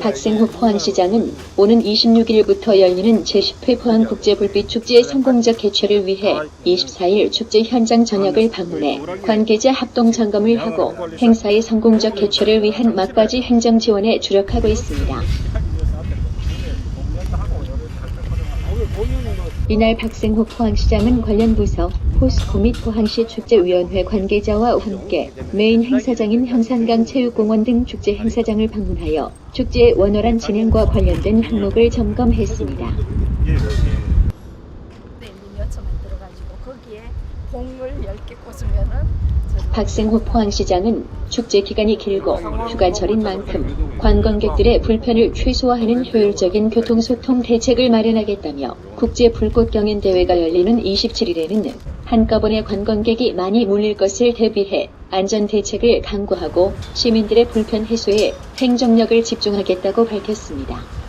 박생호 포항시장은 오는 26일부터 열리는 제10회 포항 국제불빛축제의 성공적 개최를 위해 24일 축제 현장 전역을 방문해 관계자 합동 점검을 하고 행사의 성공적 개최를 위한 막바지 행정 지원에 주력하고 있습니다. 이날 박생호 포항시장은 관련 부서, 포스코 및 포항시 축제위원회 관계자와 함께 메인 행사장인 형산강 체육공원 등 축제 행사장을 방문하여 축제의 원활한 진행과 관련된 항목을 점검했습니다. 네, 미니어처 만들어가지고 거기에 봉을 10개 꽂으면은 저기 박생호 포항시장은 축제 기간이 길고 휴가철인 만큼 관광객들의 불편을 최소화하는 효율적인 교통소통 대책을 마련하겠다며 국제 불꽃 경연 대회가 열리는 27일에는 한꺼번에 관광객이 많이 몰릴 것을 대비해 안전 대책을 강구하고 시민들의 불편 해소에 행정력을 집중하겠다고 밝혔습니다.